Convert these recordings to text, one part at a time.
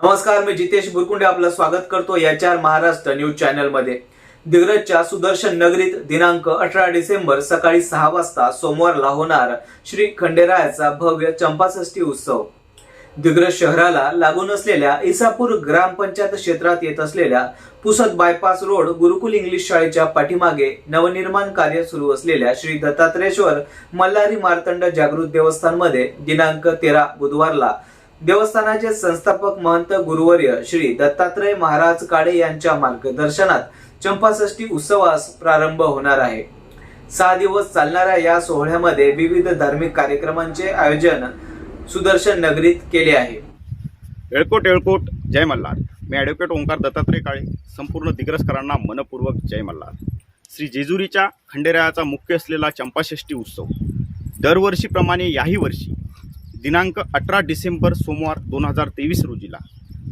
नमस्कार मी जितेश बुरकुंडे आपलं स्वागत करतो याच्या महाराष्ट्र न्यूज चॅनलमध्ये दिग्रजच्या सुदर्शन नगरीत दिनांक अठरा डिसेंबर सकाळी सहा वाजता सोमवारला होणार श्री खंडेरायाचा भव्य चंपाषष्ठी उत्सव. दिग्रज शहराला लागून असलेल्या इसापूर ग्रामपंचायत क्षेत्रात येत असलेल्या Pusad bypass road Gurukul English शाळेच्या पाठीमागे नवनिर्माण कार्य सुरू असलेल्या श्री दत्तात्रेश्वर मल्हारी मार्तंड जागृत देवस्थानमध्ये दिनांक तेरा बुधवारला देवस्थानाचे संस्थापक महंत गुरुवर्य श्री दत्तात्रय महाराज काळे यांच्या मार्गदर्शनात चंपाषष्ठी उत्सवास प्रारंभ होणार आहे. सहा दिवस चालणाऱ्या या सोहळ्यामध्ये विविध धार्मिक कार्यक्रमांचे आयोजन सुदर्शन नगरीत केले आहे. एळकोट एळकोट जय मल्हार. मी ॲडव्होकेट ओंकार दत्तात्रय काळे संपूर्ण दिग्रसकरांना मनपूर्वक जय मल्हार. श्री जेजुरीच्या खंडेरायाचा मुख्य असलेला चंपाषष्ठी उत्सव. दरवर्षीप्रमाणे याही वर्षी दिनांक अठरा डिसेंबर सोमवार दोन हजार तेवीस रोजीला.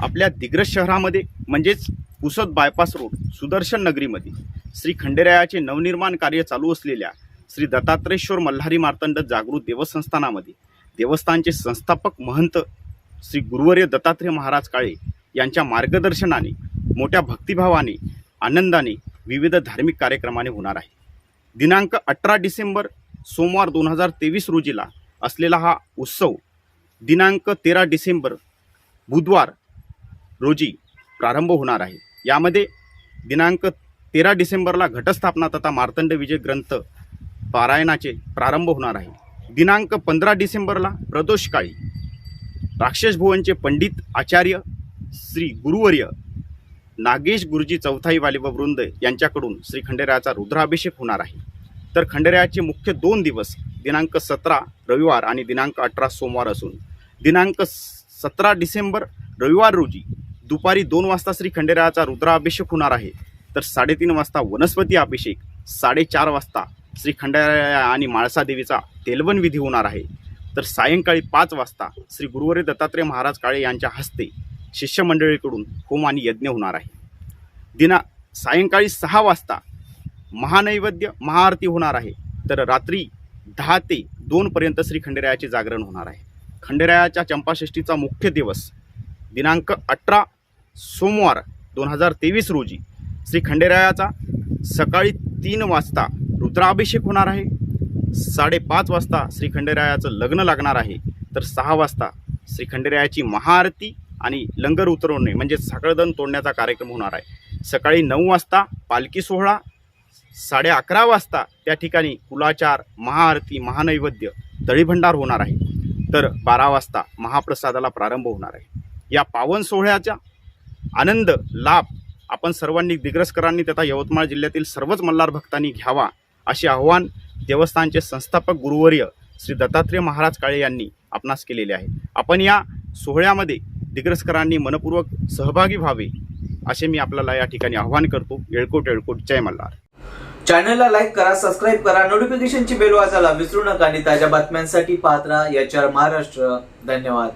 आपल्या दिग्रज शहरामध्ये म्हणजेच पुसद बायपास रोड सुदर्शन नगरीमध्ये श्री खंडेरायाचे नवनिर्माण कार्य चालू असलेल्या श्री दत्तात्रेश्वर मल्हारी मार्तंड जागृत देवस्थानामध्ये देवस्थानचे संस्थापक महंत श्री गुरुवर्य दत्तात्रय महाराज काळे यांच्या मार्गदर्शनाने मोठ्या भक्तिभावाने आनंदाने विविध धार्मिक कार्यक्रमाने होणार आहे. दिनांक अठरा डिसेंबर सोमवार दोन हजार तेवीस रोजीला असलेला हा उत्सव दिनांक तेरा डिसेंबर बुधवार रोजी प्रारंभ होणार आहे. यामध्ये दिनांक तेरा डिसेंबरला घटस्थापना तथा मार्तंड विजय ग्रंथ पारायणाचे प्रारंभ होणार आहे. दिनांक पंधरा डिसेंबरला प्रदोषकाळी राक्षस भुवनचे पंडित आचार्य श्री गुरुवर्य नागेश गुरुजी चौथाई व वृंद यांच्याकडून श्री खंडेरायाचा रुद्राभिषेक होणार आहे. तर खंडेरायाचे मुख्य दोन दिवस दिनांक सतरा रविवार आणि दिनांक अठरा सोमवार असून दिनांक सतरा डिसेंबर रविवार रोजी दुपारी दोन वाजता श्री खंडेरायाचा रुद्राभिषेक होणार आहे. तर साडेतीन वाजता वनस्पती अभिषेक साडेचार वाजता श्री खंडेराया आणि माळसादेवीचा तेलवन विधी होणार आहे. तर सायंकाळी पाच वाजता श्री गुरुवारी दत्तात्रय महाराज काळे यांच्या हस्ते शिष्यमंडळीकडून होम आणि यज्ञ होणार आहे. दिना सायंकाळी सहा वाजता महानैवेद्य महाआरती होणार आहे. तर रात्री दहा ते दोनपर्यंत श्री खंडेरायाचे जागरण होणार आहे. खंडेरायाच्या चंपाषष्ठीचा मुख्य दिवस दिनांक अठरा सोमवार दोन हजार तेवीस रोजी श्री खंडेरायाचा सकाळी तीन वाजता रुद्राभिषेक होणार आहे. साडेपाच वाजता श्री खंडेरायाचं लग्न लागणार आहे. तर सहा वाजता श्री खंडेरायाची महाआरती आणि लंगर उतरवणे म्हणजे साखळदन तोडण्याचा कार्यक्रम होणार आहे. सकाळी नऊ वाजता पालखी सोहळा साडे अकरा वाजता त्या ठिकाणी कुलाचार महाआरती महानैवेद्य दळीभंडार होणार आहे. तर बारा वाजता महाप्रसादाला प्रारंभ होणार आहे. या पावन सोहळ्याचा आनंद लाभ आपण सर्वांनी दिग्रसकरांनी तथा यवतमाळ जिल्ह्यातील सर्वच मल्हार भक्तांनी घ्यावा असे आव्हान देवस्थानचे संस्थापक गुरुवर्य श्री दत्तात्रय महाराज काळे यांनी आपणास केलेले आहे. आपण या सोहळ्यामध्ये दिग्रसकरांनी मनपूर्वक सहभागी व्हावे असे मी आपल्याला या ठिकाणी आव्हान करतो. येळकोट येळकोट. जय मल्हार. चॅनलला लाईक करा सबस्क्राईब करा नोटिफिकेशनची बेल वाजायला विसरू नका आणि ताज्या बातम्यांसाठी पाहत राहा याच्यावर महाराष्ट्र. धन्यवाद.